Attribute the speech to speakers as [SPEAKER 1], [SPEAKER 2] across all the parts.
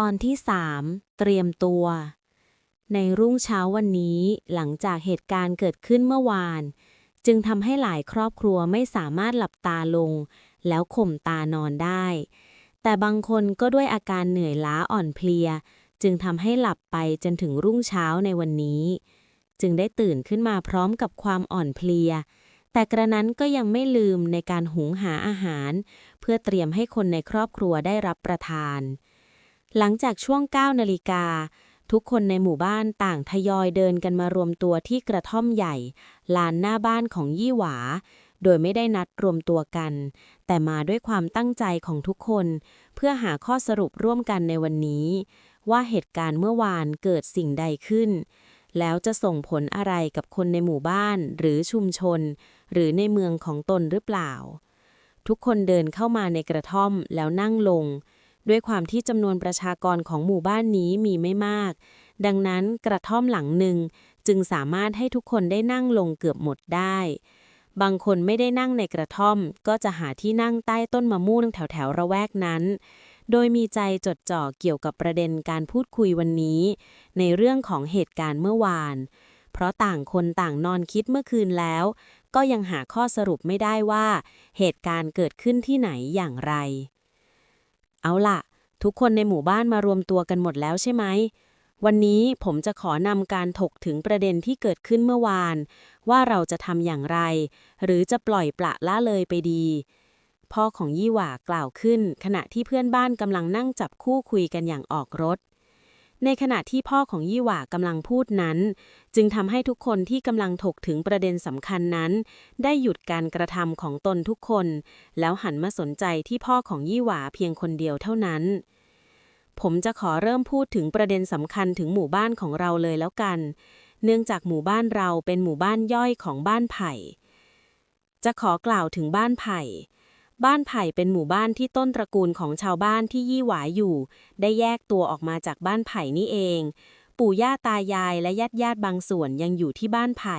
[SPEAKER 1] ตอนที่สามเตรียมตัว ในรุ่งเช้าวันนี้หลังจากเหตุการณ์เกิดขึ้นเมื่อวาน จึงทำให้หลายครอบครัวไม่สามารถหลับตาลง แล้วข่มตานอนได้ แต่บางคนก็ด้วยอาการเหนื่อยล้าอ่อนเพลีย จึงทำให้หลับไปจนถึงรุ่งเช้าในวันนี้ จึงได้ตื่นขึ้นมาพร้อมกับความอ่อนเพลีย แต่กระนั้นก็ยังไม่ลืมในการหุงหาอาหาร เพื่อเตรียมให้คนในครอบครัวได้รับประทาน หลังจากช่วง 9 นาฬิกา ทุกคนในหมู่บ้านต่างทยอยเดินกันมารวมตัวที่กระท่อมใหญ่ ลานหน้าบ้านของยี่หวา โดยไม่ได้นัดรวมตัวกัน แต่มาด้วยความตั้งใจของทุกคน เพื่อหาข้อสรุปร่วมกันในวันนี้ ว่าเหตุการณ์เมื่อวานเกิดสิ่งใดขึ้น แล้วจะส่งผลอะไรกับคนในหมู่บ้านหรือชุมชน หรือในเมืองของตนหรือเปล่า ทุกคนเดินเข้ามาในกระท่อมแล้วนั่งลง ด้วยความที่จำนวนประชากรของหมู่บ้านนี้มีไม่มาก ดังนั้นกระท่อมหลังหนึ่งจึงสามารถให้ทุกคนได้นั่งลงเกือบหมดได้ บางคนไม่ได้นั่งในกระท่อม ก็จะหาที่นั่งใต้ต้นมะม่วงแถวๆระแวกนั้น โดยมีใจจดจ่อเกี่ยวกับประเด็นการพูดคุยวันนี้ ในเรื่องของเหตุการณ์เมื่อวาน เพราะต่างคนต่างนอนคิดเมื่อคืนแล้ว ก็ยังหาข้อสรุปไม่ได้ว่า เหตุการณ์เกิดขึ้นที่ไหนอย่างไร เอาล่ะ ทุกคนในหมู่บ้านมารวมตัวกันหมดแล้วใช่ไหม วันนี้ผมจะขอนำการถกถึงประเด็นที่เกิดขึ้นเมื่อวาน ว่าเราจะทำอย่างไร หรือจะปล่อยปละละเลยไปดี พ่อของยี่หว่ากล่าวขึ้น ขณะที่เพื่อนบ้านกำลังนั่งจับคู่คุยกันอย่างออกรถ ในขณะที่พ่อของยี่หว่ากำลังพูดนั้น จึงทำให้ทุกคนที่กำลังถกถึงประเด็นสำคัญนั้น ได้หยุดการกระทำของตนทุกคน แล้วหันมาสนใจที่พ่อของยี่หว่าเพียงคนเดียวเท่านั้น ผมจะขอเริ่มพูดถึงประเด็นสำคัญถึงหมู่บ้านของเราเลยแล้วกัน เนื่องจากหมู่บ้านเราเป็นหมู่บ้านย่อยของบ้านไผ่ จะขอกล่าวถึงบ้านไผ่ บ้านไผ่เป็นหมู่บ้านที่ต้นตระกูลของชาวบ้านที่ยี่หวาอยู่ ได้แยกตัวออกมาจากบ้านไผ่นี่เอง ปู่ย่าตายายและญาติญาติบางส่วนยังอยู่ที่บ้านไผ่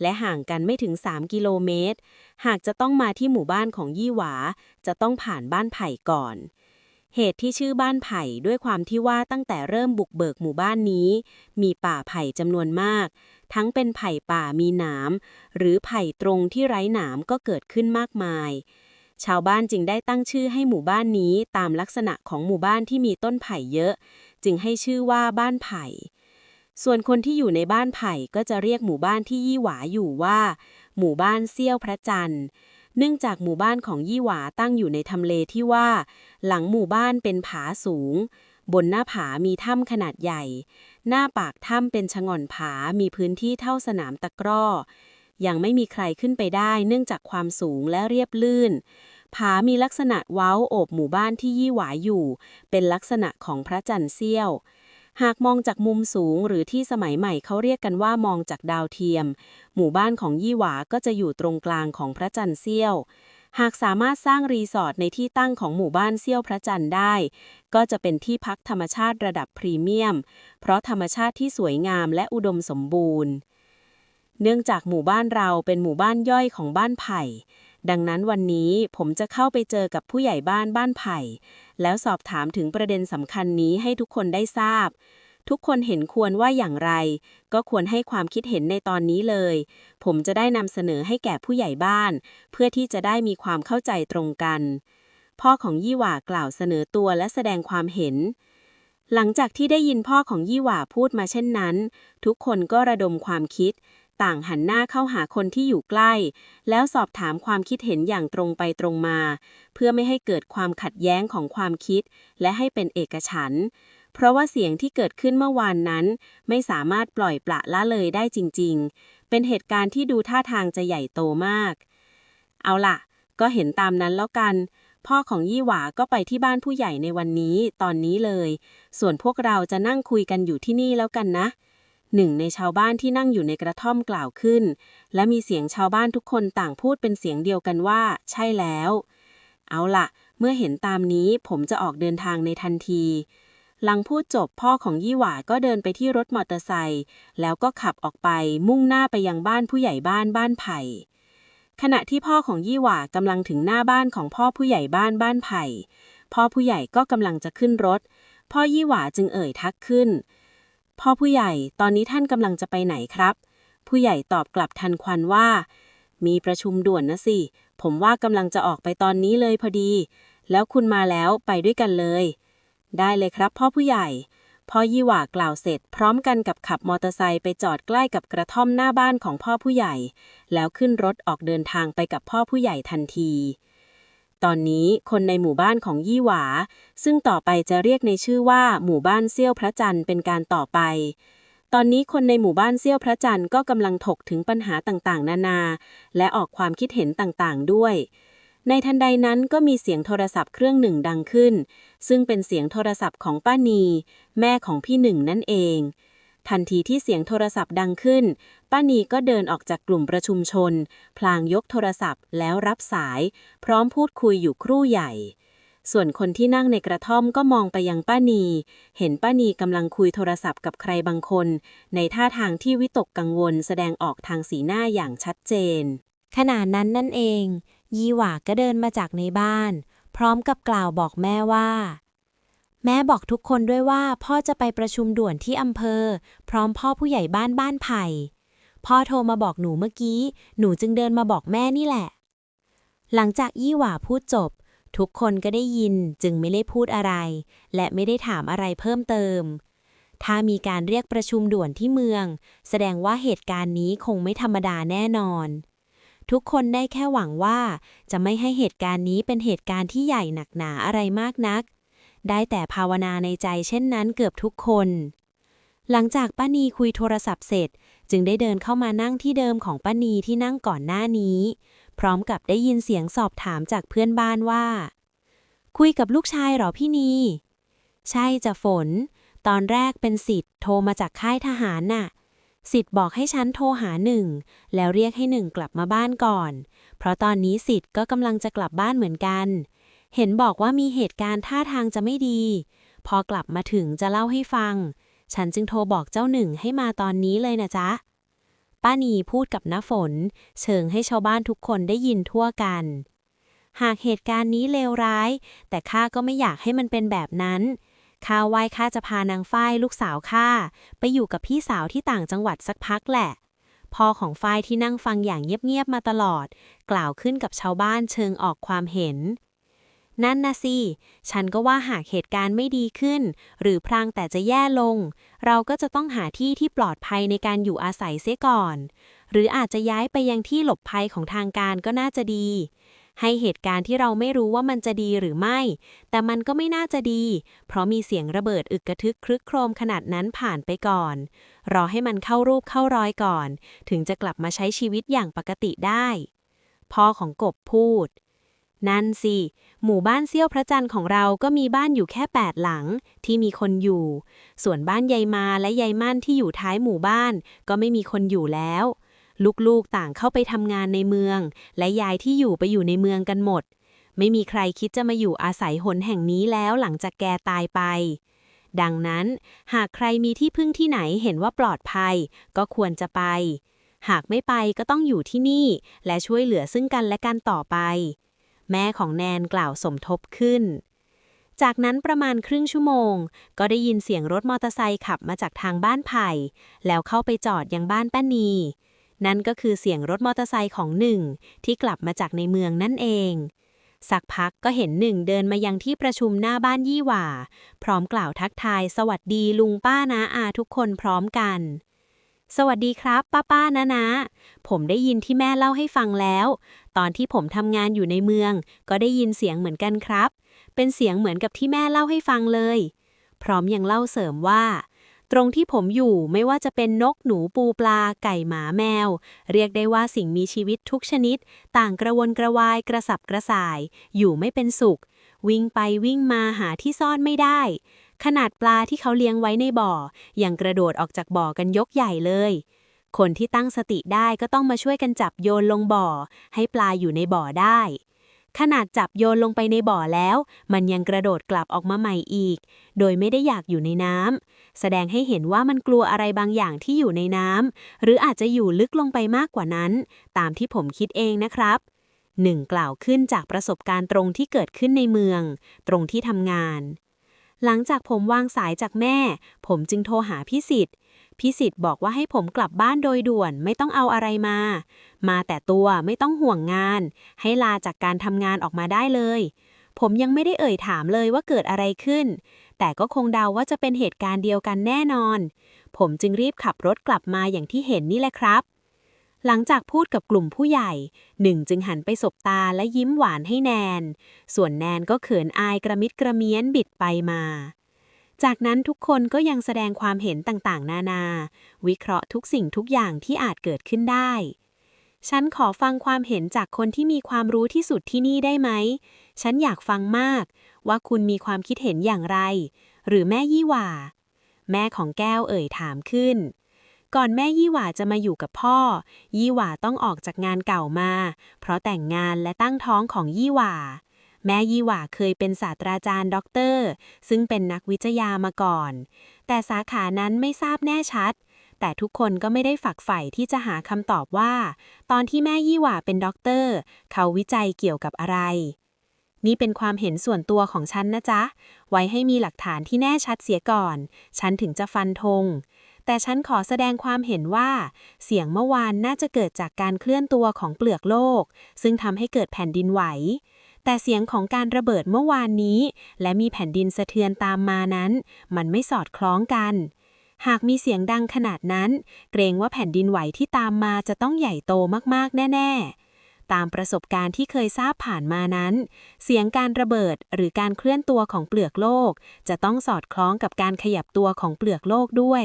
[SPEAKER 1] และห่างกันไม่ถึง 3 กิโลเมตร หากจะต้องมาที่หมู่บ้านของยี่หวา จะต้องผ่านบ้านไผ่ก่อน เหตุที่ชื่อบ้านไผ่ด้วยความที่ว่าตั้งแต่เริ่มบุกเบิกหมู่บ้านนี้ มีป่าไผ่จำนวนมาก ทั้งเป็นไผ่ป่ามีหนามหรือไผ่ตรงที่ไร้หนามก็เกิดขึ้นมากมาย ชาวบ้านจึงได้ตั้งชื่อให้หมู่บ้านนี้ตามลักษณะของหมู่บ้านที่มีต้นไผ่เยอะ จึงให้ชื่อว่าบ้านไผ่ ส่วนคนที่อยู่ในบ้านไผ่ก็จะเรียกหมู่บ้านที่ยี่หวาอยู่ว่า หมู่บ้านเซี่ยวพระจันทร์เนื่องจากหมู่บ้านของยี่หวาตั้งอยู่ในทำเลที่ว่า หลังหมู่บ้านเป็นผาสูง บนหน้าผามีถ้ำขนาดใหญ่ หน้าปากถ้ำเป็นชะง่อนผามีพื้นที่เท่าสนามตะกร้อ ยังไม่มีใครขึ้นไปได้เนื่องจากความสูงและเรียบลื่น ผามีลักษณะเว้าโอบหมู่บ้านที่ยี่หวาอยู่ เป็นลักษณะของพระจันทร์เสี้ยว หากมองจากมุมสูงหรือที่สมัยใหม่เขาเรียกกันว่ามองจากดาวเทียม หมู่บ้านของยี่หวาก็จะอยู่ตรงกลางของพระจันทร์เสี้ยวหากสามารถสร้างรีสอร์ทในที่ตั้งของหมู่บ้านเสี้ยวพระจันทร์ได้ ก็จะเป็นที่พักธรรมชาติระดับพรีเมียม เพราะธรรมชาติที่สวยงามและอุดมสมบูรณ์ เนื่องจากหมู่บ้านเราเป็นหมู่บ้านย่อยของบ้านไผ่ ดังนั้นวันนี้ผมจะเข้าไปเจอกับผู้ใหญ่บ้านบ้านไผ่ แล้วสอบถามถึงประเด็นสำคัญนี้ให้ทุกคนได้ทราบ ทุกคนเห็นควรว่าอย่างไร ก็ควรให้ความคิดเห็นในตอนนี้เลย ผมจะได้นำเสนอให้แก่ผู้ใหญ่บ้าน เพื่อที่จะได้มีความเข้าใจตรงกัน พ่อของยี่หว่ากล่าวเสนอตัวและแสดงความเห็นหลังจากที่ได้ยินพ่อของยี่หว่าพูดมาเช่นนั้น ทุกคนก็ระดมความคิด ต่างหันหน้าเข้าหาคนที่อยู่ใกล้ แล้วสอบถามความคิดเห็นอย่างตรงไปตรงมา เพื่อไม่ให้เกิดความขัดแย้งของความคิด และให้เป็นเอกฉันเพราะว่าเสียงที่เกิดขึ้นเมื่อวานนั้น ไม่สามารถปล่อยปละละเลยได้จริง ๆ เป็นเหตุการณ์ที่ดูท่าทางจะใหญ่โตมาก เอาล่ะ ก็เห็นตามนั้นแล้วกัน พ่อของยี่หวาก็ไปที่บ้านผู้ใหญ่ในวันนี้ตอนนี้เลย ส่วนพวกเราจะนั่งคุยกันอยู่ที่นี่แล้วกันนะ หนึ่งในชาวบ้านที่นั่งอยู่ในกระท่อมกล่าวขึ้น และมีเสียงชาวบ้านทุกคนต่างพูดเป็นเสียงเดียวกันว่า ใช่แล้ว เอาล่ะเมื่อเห็นตามนี้ผมจะออกเดินทางในทันที หลังพูดจบพ่อของยี่หว่าก็เดินไปที่รถมอเตอร์ไซค์แล้วก็ขับออกไปมุ่งหน้าไปยังบ้านผู้ใหญ่บ้านบ้านไผ่ ขณะที่พ่อของยี่หว่ากำลังถึงหน้าบ้านของพ่อผู้ใหญ่บ้านบ้านไผ่ พ่อผู้ใหญ่ก็กำลังจะขึ้นรถ พ่อยี่หว่าจึงเอ่ยทักขึ้น พ่อผู้ใหญ่ตอนนี้ท่านกำลังจะไปไหนครับ ผู้ใหญ่ตอบกลับทันควันว่า มีประชุมด่วนนะสิ ผมว่ากำลังจะออกไปตอนนี้เลยพอดี แล้วคุณมาแล้วไปด้วยกันเลย ได้เลยครับ พ่อผู้ใหญ่ พ่อยี่หว่ากล่าวเสร็จ พร้อมกันกับขับมอเตอร์ไซค์ไปจอดใกล้กับกระท่อมหน้าบ้านของพ่อผู้ใหญ่ แล้วขึ้นรถออกเดินทางไปกับพ่อผู้ใหญ่ทันที ตอนนี้คนในหมู่บ้านของยี่หวา ซึ่งต่อไปจะเรียกในชื่อว่าหมู่บ้านเซี่ยวพระจันทร์เป็นการต่อไป ตอนนี้คนในหมู่บ้านเซี่ยวพระจันทร์ก็กำลังถกถึงปัญหาต่างๆ นานา และออกความคิดเห็นต่างๆ ด้วย ในทันใดนั้นก็มีเสียงโทรศัพท์เครื่องหนึ่งดังขึ้น ซึ่งเป็นเสียงโทรศัพท์ของป้านี แม่ของพี่หนึ่งนั่นเอง ทันทีที่เสียงโทรศัพท์ดังขึ้น ป้านีก็เดินออกจากกลุ่มประชุมชน พลางยกโทรศัพท์แล้วรับสาย พร้อมพูดคุยอยู่ครู่ใหญ่ ส่วนคนที่นั่งในกระท่อมก็มองไปยังป้านี เห็นป้านีกำลังคุยโทรศัพท์กับใครบางคน ในท่าทางที่วิตกกังวลแสดงออกทางสีหน้าอย่างชัดเจน
[SPEAKER 2] ขณะนั้นนั่นเอง ยีหว่าก็เดินมาจากในบ้าน พร้อมกับกล่าวบอกแม่ว่า แม่บอกทุกคนด้วยว่าพ่อจะไปประชุมด่วนที่อำเภอ พร้อมพ่อผู้ใหญ่บ้านบ้านไผ่ พ่อโทรมาบอกหนูเมื่อกี้ หนูจึงเดินมาบอกแม่นี่แหละ หลังจากยี่หว่าพูดจบ ทุกคนก็ได้ยินจึงไม่ได้พูดอะไร และไม่ได้ถามอะไรเพิ่มเติม ถ้ามีการเรียกประชุมด่วนที่เมือง แสดงว่าเหตุการณ์นี้คงไม่ธรรมดาแน่นอน ทุกคนได้แค่หวังว่าจะไม่ให้เหตุการณ์นี้เป็นเหตุการณ์ที่ใหญ่หนักหนาอะไรมากนัก ได้แต่ภาวนาในใจเช่นนั้นเกือบทุกคน หลังจากป้านีคุยโทรศัพท์เสร็จ จึงได้เดินเข้ามานั่งที่เดิมของป้านีที่นั่งก่อนหน้านี้ พร้อมกับได้ยินเสียงสอบถามจากเพื่อนบ้านว่า คุยกับลูกชายหรอพี่นี ใช่จะฝน ตอนแรกเป็นสิทธิ์โทรมาจากค่ายทหารน่ะสิทธิ์บอกให้ฉันโทรหาหนึ่ง แล้วเรียกให้หนึ่งกลับมาบ้านก่อน เพราะตอนนี้สิทธิ์ก็กำลังจะกลับบ้านเหมือนกัน เห็นบอกว่ามีเหตุการณ์ท่าทางจะไม่ดี พอกลับมาถึงจะเล่าให้ฟัง ฉันจึงโทรบอกเจ้าหนึ่งให้มาตอนนี้เลยนะจ๊ะ ป้านีพูดกับน้าฝน เชิงให้ชาวบ้านทุกคนได้ยินทั่วกัน หากเหตุการณ์นี้เลวร้าย แต่ข้าก็ไม่อยากให้มันเป็นแบบนั้นข้าไหว้ข้าจะพานางฝ้ายลูกสาวข้าไปอยู่กับพี่สาวที่ต่างจังหวัดสักพักแหละพ่อของฝ้ายที่นั่งฟังอย่างเงียบๆมาตลอด กล่าวขึ้นกับชาวบ้านเชิงออกความเห็น นั่นนะสิ ฉันก็ว่าหากเหตุการณ์ไม่ดีขึ้น หรือพรางแต่จะแย่ลง เราก็จะต้องหาที่ที่ปลอดภัยในการอยู่อาศัยเสียก่อน หรืออาจจะย้ายไปยังที่หลบภัยของทางการก็น่าจะดี ให้เหตุการณ์ที่เราไม่รู้ว่ามันจะดีหรือไม่ แต่มันก็ไม่น่าจะดี เพราะมีเสียงระเบิดอึกกระทึกครึกโครมขนาดนั้นผ่านไปก่อน รอให้มันเข้ารูปเข้ารอยก่อน ถึงจะกลับมาใช้ชีวิตอย่างปกติได้พ่อของกบพูด นั่นสิ หมู่บ้านเซี่ยวพระจันทร์ของเราก็มีบ้านอยู่แค่แปดหลังที่มีคนอยู่ ส่วนบ้านยายมาและยายมั่นที่อยู่ท้ายหมู่บ้าน ก็ไม่มีคนอยู่แล้ว ลูกๆต่างเข้าไปทำงานในเมือง และยายที่อยู่ไปอยู่ในเมืองกันหมด ไม่มีใครคิดจะมาอยู่อาศัยหนแห่งนี้แล้วหลังจากแกตายไป ดังนั้น หากใครมีที่พึ่งที่ไหนเห็นว่าปลอดภัย ก็ควรจะไป หากไม่ไปก็ต้องอยู่ที่นี่ และช่วยเหลือซึ่งกันและกันต่อไป แม่ของแนนกล่าวสมทบขึ้น จากนั้นประมาณครึ่งชั่วโมง ก็ได้ยินเสียงรถมอเตอร์ไซค์ขับมาจากทางบ้านไผ่ แล้วเข้าไปจอดยังบ้านป้านี นั่นก็คือเสียงรถมอเตอร์ไซค์ของหนึ่งที่กลับมาจากในเมืองนั่นเอง สักพักก็เห็นหนึ่งเดินมายังที่ประชุมหน้าบ้านยี่หว่า พร้อมกล่าวทักทายสวัสดีลุงป้านาอาทุกคนพร้อมกัน สวัสดีครับ ป้าป้านะนะ ผมได้ยินที่แม่เล่าให้ฟังแล้ว ตอนที่ผมทำงานอยู่ในเมือง ก็ได้ยินเสียงเหมือนกันครับ เป็นเสียงเหมือนกับที่แม่เล่าให้ฟังเลย พร้อมยังเล่าเสริมว่า ตรงที่ผมอยู่ไม่ว่าจะเป็นนกหนูปูปลา ไก่หมาแมว เรียกได้ว่าสิ่งมีชีวิตทุกชนิด ต่างกระวนกระวายกระสับกระส่าย อยู่ไม่เป็นสุข วิ่งไปวิ่งมาหาที่ซ่อนไม่ได้ ขนาดปลาที่เขาเลี้ยงไว้ในบ่อ ยังกระโดดออกจากบ่อกันยกใหญ่เลย คนที่ตั้งสติได้ก็ต้องมาช่วยกันจับโยนลงบ่อ ให้ปลาอยู่ในบ่อได้ ขนาดจับโยนลงไปในบ่อแล้ว มันยังกระโดดกลับออกมาใหม่อีก โดยไม่ได้อยากอยู่ในน้ำแสดงให้เห็นว่ามันกลัวอะไรบางอย่างที่อยู่ในน้ำหรืออาจจะอยู่ลึกลงไปมากกว่านั้น ตามที่ผมคิดเองนะครับหนึ่งกล่าวขึ้นจากประสบการณ์ตรงที่เกิดขึ้นในเมือง ตรงที่ทำงาน หลังจากผมวางสายจากแม่ ผมจึงโทรหาพี่สิทธิ์พี่สิทธิ์บอกว่าให้ผมกลับบ้านโดยด่วนไม่ต้องเอาอะไรมา มาแต่ตัวไม่ต้องห่วงงาน ให้ลาจากการทำงานออกมาได้เลย ผมยังไม่ได้เอ่ยถามเลยว่าเกิดอะไรขึ้น แต่ก็คงเดาว่าจะเป็นเหตุการณ์เดียวกันแน่นอน ผมจึงรีบขับรถกลับมาอย่างที่เห็นนี่แหละครับ หลังจากพูดกับกลุ่มผู้ใหญ่ หนึ่งจึงหันไปสบตาและยิ้มหวานให้แนน ส่วนแนนก็เขินอายกระมิดกระเมี้ยนบิดไปมา จากนั้นทุกคนก็ยังแสดงความเห็นต่างๆ นานา วิเคราะห์ทุกสิ่งทุกอย่างที่อาจเกิดขึ้นได้ ฉันขอฟังความเห็นจากคนที่มีความรู้ที่สุดที่นี่ได้ไหม ฉันอยากฟังมาก ว่าคุณมีความคิดเห็นอย่างไร หรือแม่ยี่หว่า แม่ของแก้วเอ่ยถามขึ้น ก่อนแม่ยี่หว่าจะมาอยู่กับพ่อ ยี่หว่าต้องออกจากงานเก่ามา เพราะแต่งงานและตั้งท้องของยี่หว่า แม่ยี่หว่าเคยเป็นศาสตราจารย์ด็อกเตอร์ ซึ่งเป็นนักวิจยามาก่อน แต่สาขานั้นไม่ทราบแน่ชัด แต่ทุกคนก็ไม่ได้ฝักใฝ่ที่จะหาคำตอบว่า ตอนที่แม่ยี่หว่าเป็นด็อกเตอร์ เขาวิจัยเกี่ยวกับอะไรนี่เป็นความเห็นส่วนตัวของฉันนะจ๊ะ ไว้ให้มีหลักฐานที่แน่ชัดเสียก่อน ฉันถึงจะฟันธง แต่ฉันขอแสดงความเห็นว่า เสียงเมื่อวานน่าจะเกิดจากการเคลื่อนตัวของเปลือกโลก ซึ่งทำให้เกิดแผ่นดินไหว แต่เสียงของการระเบิดเมื่อวานนี้ และมีแผ่นดินสะเทือนตามมานั้น มันไม่สอดคล้องกัน หากมีเสียงดังขนาดนั้น เกรงว่าแผ่นดินไหวที่ตามมาจะต้องใหญ่โตมากๆ แน่ ๆตามประสบการณ์ที่เคยทราบผ่านมานั้น เสียงการระเบิดหรือการเคลื่อนตัวของเปลือกโลก จะต้องสอดคล้องกับการขยับตัวของเปลือกโลกด้วย